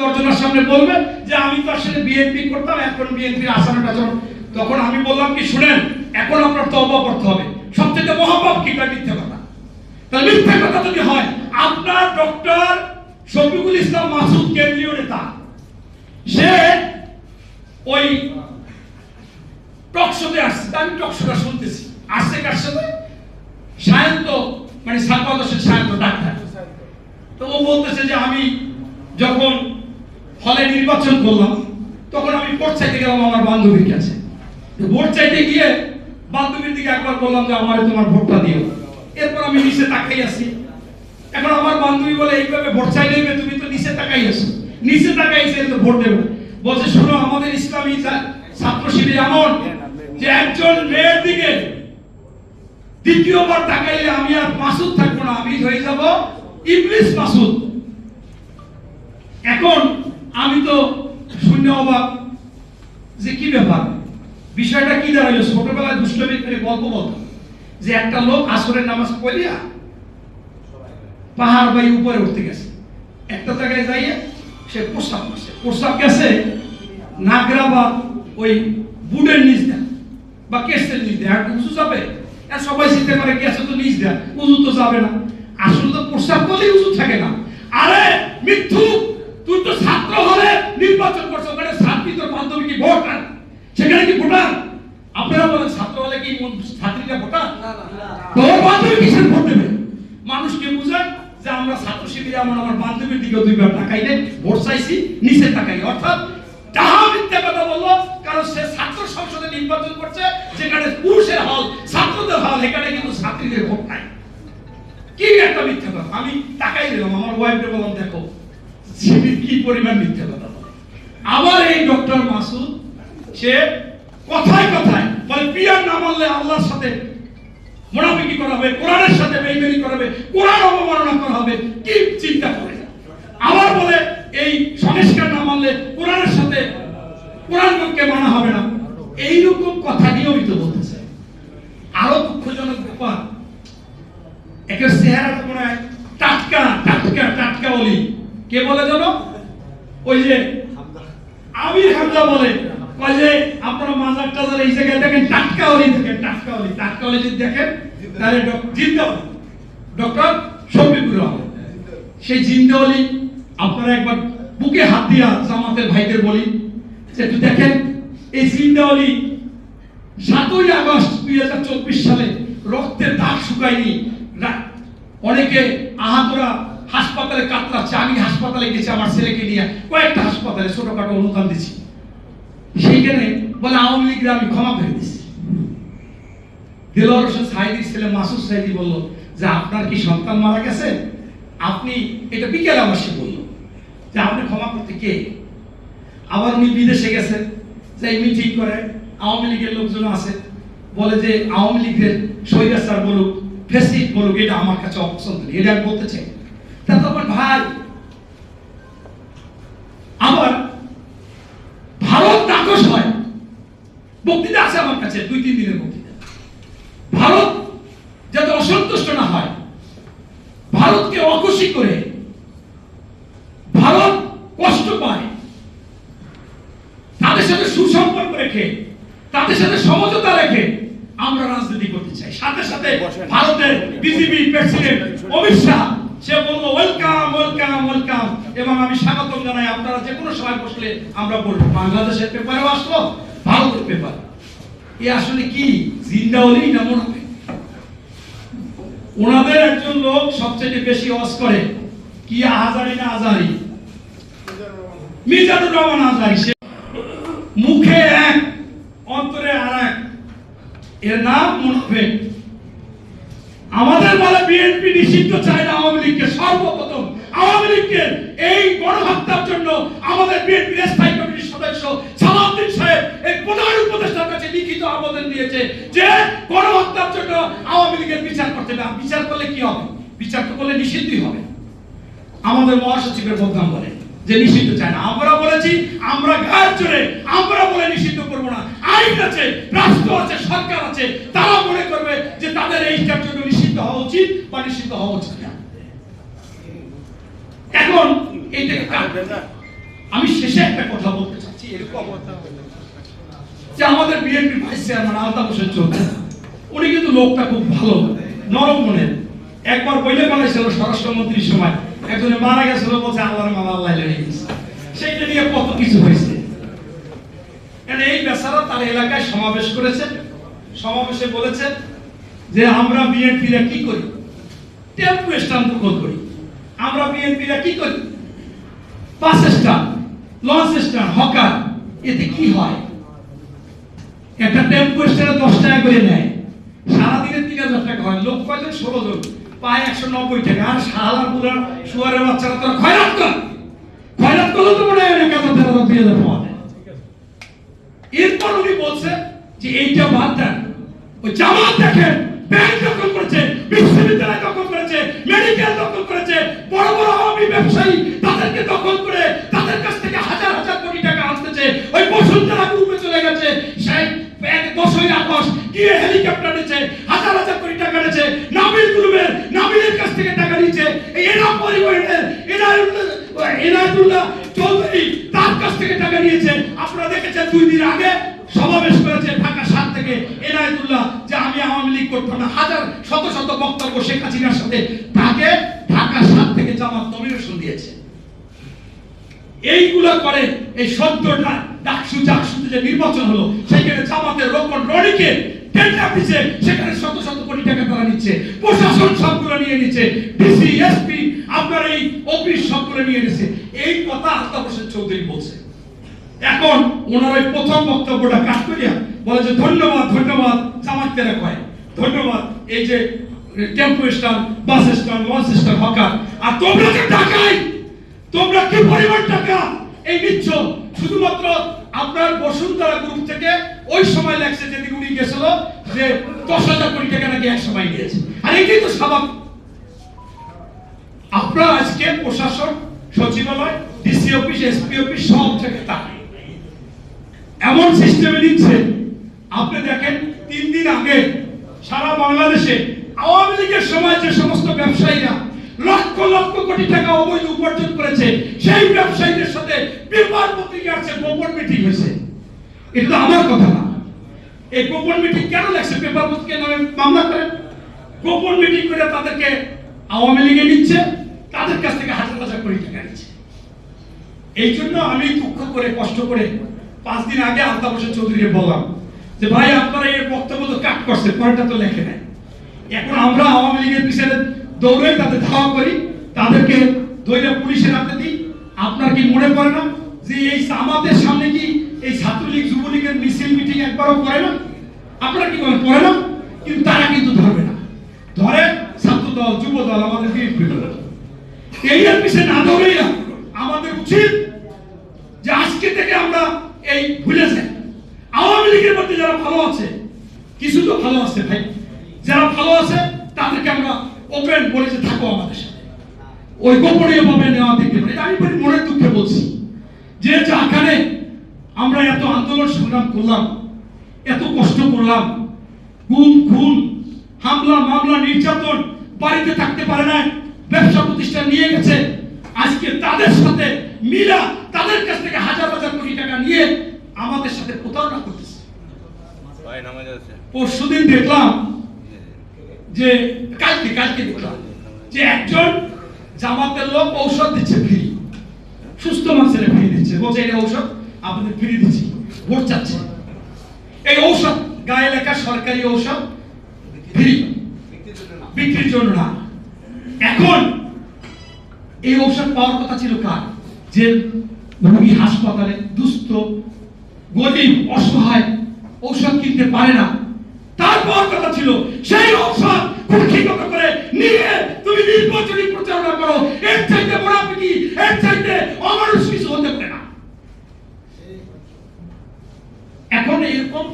দর্জনার সামনে বলবে যে আমি তো আসলে বিএনপি করতাম, এখন বিএনপি আসানোর আচরণ তখন আমি বললাম কি, শুনেন, এখন আপনার তওবা করতে হবে। সবচেয়ে মহাপাপ কি? কয় মিথ্যা কথা। তাহলে মিথ্যা কথা যদি হয়, আপনার ডক্টর শফিকুল ইসলাম মাসুদ কেন্দ্রীয় নেতা, সে ওই টকশোতে আসছে। আমি টকশোটা শুনতেছি। আসছে কার সাথে? সায়ন্ত মানে সাতপাদ হোসেন সায়ন্ত ডাক্তার। তো ও বলতেছে যে আমি যখন হলে নির্বাচন করলাম। তখন আমি ভোট চাইতে গেলাম আমার বান্ধবীর কাছে। ভোট চাইতে গিয়ে বান্ধবীর দিকে একবার বললাম যে, আমার তোমার ভোটটা দিও। এরপর আমি নিচে তাকাই আছি। এখন আমার বান্ধবী বলে, এইভাবে ভোট চাই নেবে তুমি তো নিচে তাকাই আছো। নিচে তাকাই এসে তো ভোট দেবে। বলছে, শোনো, আমাদের ইসলামী ছাত্র শিবির এমন যে একজন মেয়ের দিকে দ্বিতীয়বার তাকাইলে আমি আর মাসুদ থাকব না, আমি হয়ে যাব ইবলিস মাসুদ। এখন আমি তো শূন্য অবাক যে কি ব্যাপার? বিষয়টা কি দাঁড়াইলো ছোটবেলায় দুষ্টমি করে গল্প বলতো যে একটা লোক আসরের নামাজ পড়িয়া পাহাড় বাই উপরে উঠতে গেছে। একটা জায়গায় যাইয়ে সে প্রস্রাব করছে। প্রস্রাব গেছে নাগরা বা ওই বুডের নিচ দেয় বা কেসের নিচ দেয়। আর উঁচু যাবে? আর সবাই চিন্তা করে গেছে তো নিচ দেয়? উঁচু তো যাবে না। আসলে তো প্রস্রাব করলেই উঁচু থাকে না। আরে মিথ্যু তুই তো ছাত্র হলে নির্বাচন করছ ওখানে ছাত্রী তোর বান্ধবী কি ভোটার সেখানে কি ভোটার? আপনারা বলেন ছাত্র কি ছাত্রীরা ভোটার? তোর বান্ধবী কিসের ভোট দেবে? মানুষকে বুঝান যে আমরা ছাত্র শিবিরে এমন আমার বান্ধবীর দিকে দুইবার তাকাই নেই ভোট চাইছি নিচে তাকাই অর্থাৎ তাহা মিথ্যা কথা বলল কারণ সে ছাত্র সংসদে নির্বাচন করছে যেখানে পুরুষের হল ছাত্রদের হল এখানে কিন্তু ছাত্রীদের ভোট নাই। কি একটা মিথ্যা কথা? আমি তাকাই দিলাম আমার ওয়াইফকে বললাম দেখো শিবির কি পরিমাণ মিথ্যা কথা? আবার এই ডক্টর মাসুদ, সে কথায় কথায় বলে, পিয়ার না মানলে আল্লাহর সাথে মোনাফিকি করা হবে, কোরআনের সাথে বেইমানি করা হবে, কোরআন অবমাননা করা হবে, কি চিন্তা করে? আবার বলে, এই সংস্কার না মানলে কোরআনের সাথে কোরআনকে মানা হবে না। এইরকম কথা নিয়মিত বলতেছে। আরও দুঃখজনক ব্যাপার একটা চেহারাটা মনে হয় টাটকা টাটকা টাটকা বলি কে বলে জানো? ওই যে হামজা বলে। কয় যে, আপনারা মাজার টাজার এই জায়গায় দেখেন টাটকা দেখেন টাটকা অলি। টাটকা অলি যদি দেখেন, তাহলে জিন্দা ডক্টর শফিকুর রহমান। সেই জিন্দা অলি, আপনারা একবার বুকে হাত দিয়া জামাতের ভাইদের বলি, যে একটু দেখেন, এই জিন্দা অলি সাতই আগস্ট দুই হাজার চব্বিশ সালে রক্তের দাগ শুকায়নি। অনেকে আহাতরা হাসপাতালে কাতরাচ্ছে, আমি হাসপাতালে গেছি, আমার ছেলেকে নিয়ে। কয়েকটা হাসপাতালে ছোটখাটো অনুদান দিচ্ছি। সেইখানে বলে আওয়ামী লীগরা আমি ক্ষমা করে দিচ্ছি দিলওয়ার হোসেন সাইদির ছেলে মাসুদ সাইদি বলল যে, আপনার কি সন্তান মারা গেছে? আপনি, এটা বিকেলে বলল যে, আপনি ক্ষমা করতে কে? আবার উনি বিদেশে গেছে, যে মিটিং করে আওয়ামী লীগের লোকজন আছে, বলে যে, আওয়ামী লীগের স্বৈরাচার বলুক ফেসিক বলুক, এটা আমার কাছে অপছন্দ এটা বলতে চাই। তা তো ভাই। আবার ভারত নাকশ হয় বক্তৃতা আছে আমার কাছে দুই তিন দিনের বক্তৃতা। ভারত যাতে অসন্তুষ্ট না হয় ভারতকে অখুশি করে ভারত কষ্ট পায় তাদের সাথে সুসম্পর্ক রেখে তাদের সাথে সমঝোতা রেখে আমরা রাজনীতি করতে চাই। সাথে সাথে ভারতের বিজেপি প্রেসিডেন্ট অমিত শাহ সে বলল ওয়েলকাম ওয়েলকাম ওয়েলকাম। এবং আমি স্বাগতম জানাই। আপনারা যে কোনো সময় বসলে আমরা বলব। বাংলাদেশের পেপারেও আসলো ভারতের পেপার। এ আসলে কি? জিন্দাওয়ালি না মনে হয় ওনাদের একজন লোক সবচেয়ে বেশি অস করে। কি আহাজারি না আজারি মিজানুর রহমান আজারি সে মুখে এক, অন্তরে আর এক এর নাম মুনাফেক। আমাদের বলে বিএনপি নিষিদ্ধ চায় না আওয়ামী লীগকে। সর্বপ্রথম আওয়ামী লীগকে এই গণহত্যার জন্য আমাদের বিএনপির স্থায়ী কমিটির সদস্য সালাউদ্দিন সাহেব এই প্রধান উপদেষ্টার কাছে লিখিত আবেদন দিয়েছে যে গণহত্যার জন্য আওয়ামী লীগের বিচার করতে হবে। বিচার করলে কি হবে? বিচার তো করলে নিষিদ্ধই হবে। আমাদের মহাসচিবের বদনাম বলে যে নিষিদ্ধ চায় না। আমরা বলেছি আমরা গায়ের জোরে আমরা বলে নিষিদ্ধ করব না। আইন আছে রাষ্ট্র আছে সরকার আছে। তারা মনে করবে যে তাদের এইটার জন্য নিষিদ্ধ হওয়া উচিত বা নিষিদ্ধ হওয়া উচিত না। এখন এইটাকে আমি শেষে একটা কথা বলতে যে আমাদের BNP vice chairman Altaf Hossain Chowdhury, উনি কিন্তু লোকটা খুব ভালো, নরম মনের। একবার বইলে বলেছিল স্বরাষ্ট্রমন্ত্রীর সময়, একজনে মারা গেছিল বলছে, আল্লাহর মামা আল্লাহ লেগে গেছে সেইটা নিয়ে কত কিছু হয়েছে। এই বেচারা তার এলাকায় সমাবেশ করেছে। সমাবেশে বলেছে যে, আমরা বিএনপিরা কি করি? টেম্পু স্ট্যান্ড দখল করি। আমরা বিএনপিরা কি করি? বাস স্ট্যান্ড লঞ্চ হকার, এতে কি হয়? একটা টেম্পো স্ট্যান্ডে দশ টাকা করে নেয়। সারাদিনে তিন হাজার টাকা হয়। লোক কয়জন? ষোলো জন। পায় একশো নব্বই টাকা। আর শাহালার পুরার শুয়ারের বাচ্চারা তোরা খয়রাত কর। খয়রাত করলে তো মনে হয় এক হাজার দেড় দুই হাজার পাওয়া যায়। এরপর উনি বলছে যে এইটা বাদ দেন। ওই জামাত দেখেন ব্যাংক দখল সমাবেশ করেছে ঢাকা সাত থেকে এনায়তুল্লাহ, যে আমি আওয়ামী লীগ করতাম না। হাজার, শত শত বক্তব্য শেখ হাসিনার সাথে তাকে ঢাকা সাত থেকে জামাত নমিনেশন দিয়েছে। এইগুলো করে এই সদ্যটা ডাকসু জাকসুতে যে নির্বাচন হলো, সেখানে জামাতের রোকন রনিকে টেন্ডার দিচ্ছে সেখানে শত শত কোটি টাকা তারা নিচ্ছে। প্রশাসন সবগুলো নিয়ে নিচ্ছে, ডিসি, এসপি, আপনার এই অফিস সবগুলো নিয়ে নিচ্ছে। এই কথা আলতাফ চৌধুরী বলছে। এখন ওনার ওই প্রথম বক্তব্যটা কাজ করিয়া বলে যে ধন্যবাদ ধন্যবাদ জামাতেরা কয় ধন্যবাদ। এই যে tempo stand, bus stand launch stand hawker. আর তোমরা যে টাকাই তোমরা কি পরিমাণ টাকা? এই নিচ্ছ। শুধুমাত্র আপনার বসুন্ধরা গ্রুপ থেকে ওই সময় লাগছে যেদিন উনি গেছিল যে দশ হাজার কোটি টাকা নাকি এক সময় নিয়েছে। আর এটাই তো স্বাভাবিক আপনারা আজকে প্রশাসন, সচিবালয়, ডিসি অফিস, এসপি অফিস সব থেকে তাকায় এমন সিস্টেমে নিচ্ছে আপনি দেখেন, তিন দিন আগে সারা বাংলাদেশে আওয়ামী লীগের সময় যে সমস্ত ব্যবসায়ীরা লক্ষ লক্ষ কোটি টাকা অবৈধ উপার্জন করেছে, সেই ব্যবসায়ীদের সাথে পেপার পত্রিকা গোপন মিটিং হয়েছে। এটা তো আমার কথা না। এই গোপন মিটিং কেন লাগছে? পেপার পত্রিকার নামে মামলা করে। গোপন মিটিং করে তাদেরকে আওয়ামী লীগে নিচ্ছে, তাদের কাছ থেকে হাজার হাজার কোটি টাকা নিচ্ছে। এই জন্য আমি দুঃখ করে, কষ্ট করে পাঁচ দিন আগে আলতাফ হোসেন চৌধুরীকে বললাম যে, ভাই, আপনারা এর বক্তব্য তো কাট করছে? পরেরটা তো লেখে নাই। এখন আমরা আওয়ামী লীগের পিছনে দৌড়ে তাদের ধাওয়া করি। তাদেরকে দৈরা পুলিশের হাতে দিই। আপনার কি মনে পড়ে না যে, এই আমাদের সামনে কি এই ছাত্রলীগ, যুবলীগের মিছিল, মিটিং একবারও করে না? আপনারা কি করেন করে না? কিন্তু তারা কিন্তু ধরবে না। ধরে ছাত্র দল যুব দল আমাদের এই পিছনে না দৌড়েই আমাদের উচিত যে আজকে থেকে আমরা এই ভুলে যাই আওয়ামী লীগের মধ্যে যারা ভালো আছে, কিছু তো ভালো আছে ভাই। যারা ভালো আছে, তাদেরকে আমরা ওপেন বলে যে থাকো আমাদের সাথে। ওই গোপনীয় ভাবে নেওয়া দেখতে পারি। আমি বলি মনের দুঃখে বলছি। যে যাখানে আমরা এত আন্দোলন সংগ্রাম করলাম, এত কষ্ট করলাম, গুম, খুন, হামলা, মামলা, নির্যাতন, বাড়িতে থাকতে পারে না ব্যবসা প্রতিষ্ঠান নিয়ে গেছে, আজকে তাদের সাথে মিলা তাদের কাছ থেকে হাজার হাজার কোটি টাকা নিয়ে আমাদের সাথে প্রতারণা করতেছে ভাই নামাজ আছে পরশুদিন দেখলাম যে, কালকে কালকে দেখলাম যে একজন জামাতের লোক ঔষধ দিচ্ছে ফ্রি। সুস্থ মানুষের ফ্রি দিচ্ছে। বলছে এই ঔষধ আপনাদের ফ্রি দিচ্ছি, ভোট চাচ্ছে। এই ঔষধ গায়ে লেখা সরকারি ঔষধ ফ্রি। বিক্রির জন্য না। এখন এই ঔষধ পাওয়ার কথা ছিল কার? যে রোগী হাসপাতালে দুস্থ, গরিব, অসহায়, ঔষধ কিনতে পারে না। তার পাওয়ার কথা ছিল, সেই ঔষধ কুক্ষিগত করে নিয়ে তুমি নির্বাচনী প্রচারণা করো। এর চাইতে কি? এর চাইতে অমানুষ কিছু হতে পারে না। এখন এরকম